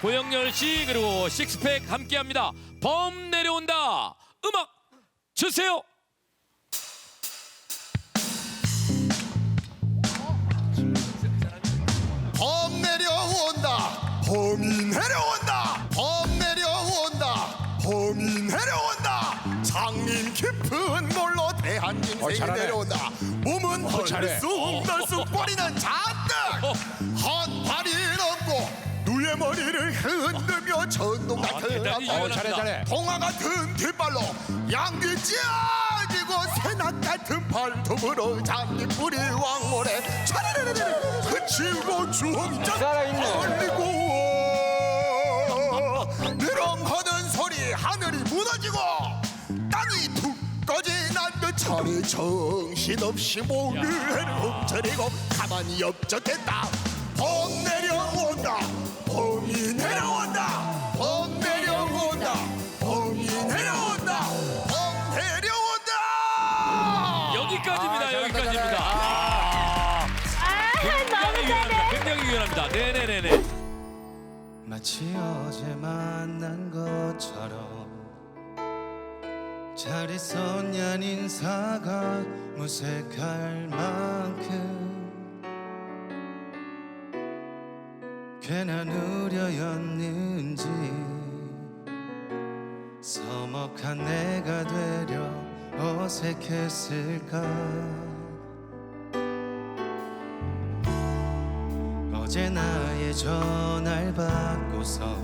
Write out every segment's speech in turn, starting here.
고영렬 씨 그리고 식스팩 함께합니다. 범 내려온다. 음악 주세요. 범 내려온다 범인 내려온다 범 내려온다 범인 내려온다 장님 깊은 몰로 대한 인생이 어, 잘하네. 내려온다 몸은 잘해. 헐쑥덜쑥 버리는 잔뜩 넘고 머리를 흔들며 전동 아, 같은 대단히 앞발 어, 잘해 잘해. 동화 같은 뒷발로 양귀 찢어지고 새낙 같은 발톱으로 장기 뿌리 왕모래 차라라라라 그치고 주홍장 살아있네. 걸리고 느렁하는 소리 하늘이 무너지고 땅이 툭 꺼진 안듯 차례 정신없이 모르는 훔쳐리고 가만히 엽적했다 범이 내려온다 범 내려온다 범이 내려온다 범 내려온다 여기까지입니다. 아, 여기까지입니다. 아, 굉장히 유연합니다. 굉장히 유연합니다. 네네네네. 마치 어제 만난 것처럼 잘 있었냔 인사가 무색할 만큼 괜한 우려였는지 서먹한 내가 되려 어색했을까? 어제 나의 전화를 받고서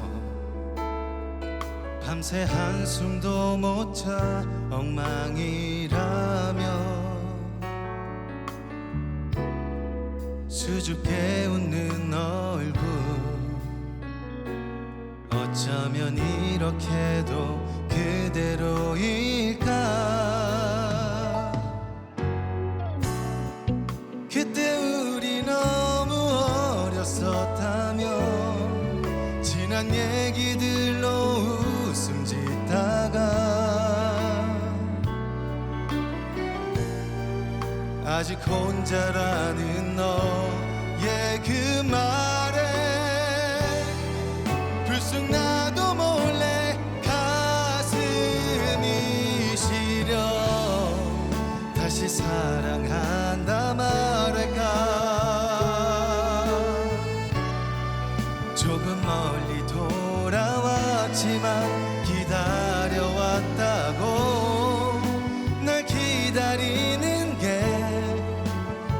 밤새 한숨도 못 자 엉망이라며 수줍게 웃는 얼 어쩌면 이렇게도 그대로일까? 그때 우리 너무 어렸었다며 지난 얘기들로 웃음 짓다가 아직 혼자라는 너 사랑한다 말할까? 조금 멀리 돌아왔지만 기다려왔다고 널 기다리는 게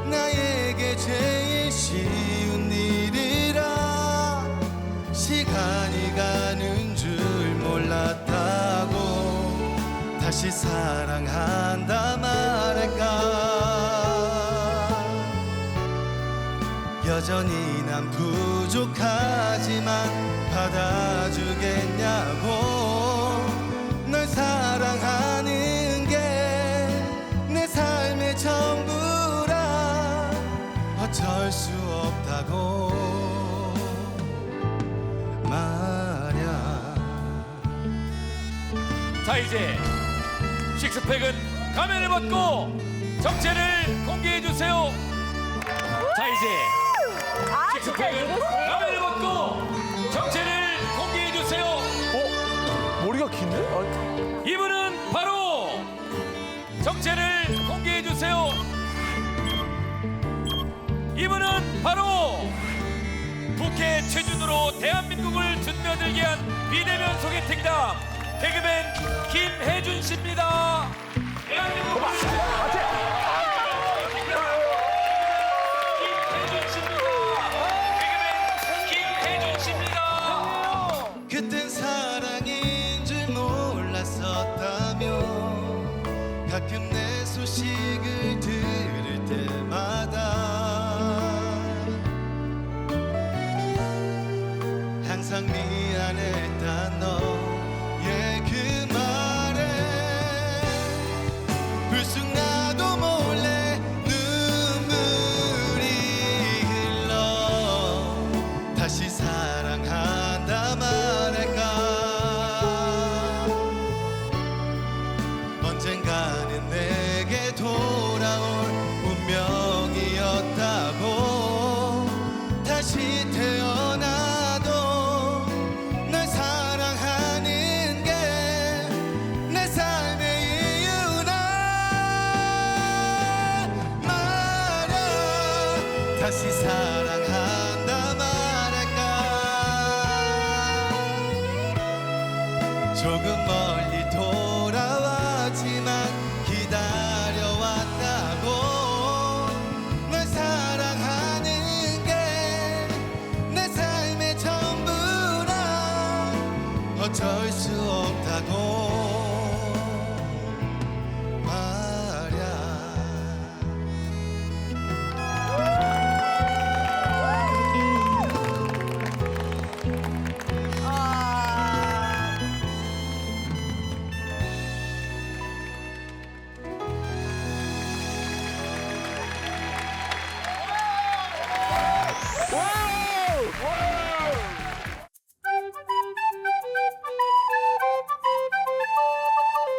나에게 제일 쉬운 일이라 시간이 가는 줄 몰랐다고 다시 사랑한다 말 여전히 난 부족하지만 받아주겠냐고. 널 사랑하는 게 내 삶의 전부라. 어쩔 수 없다고 말야. 자 이제 식스팩은 가면을 벗고 정체를 공개해 주세요. 자 이제 아 진짜 식스팩은 누구시? 가면을 벗고 정체를 공개해 주세요. 머리가 긴데? 아, 이분은 바로 정체를 공개해 주세요. 이분은 바로 부캐 최준으로 대한민국을 준며들게 한 비대면 소개팅이다. 개그맨 김혜준 씨입니다. 대한민국 김혜 내 소식을 들을 때마다 항상 미 다시 사랑한다 말할까? 조금 멀리 돌아왔지만 기다려왔다고 널 사랑하는 게 내 삶의 전부라 어쩔 수 없다고.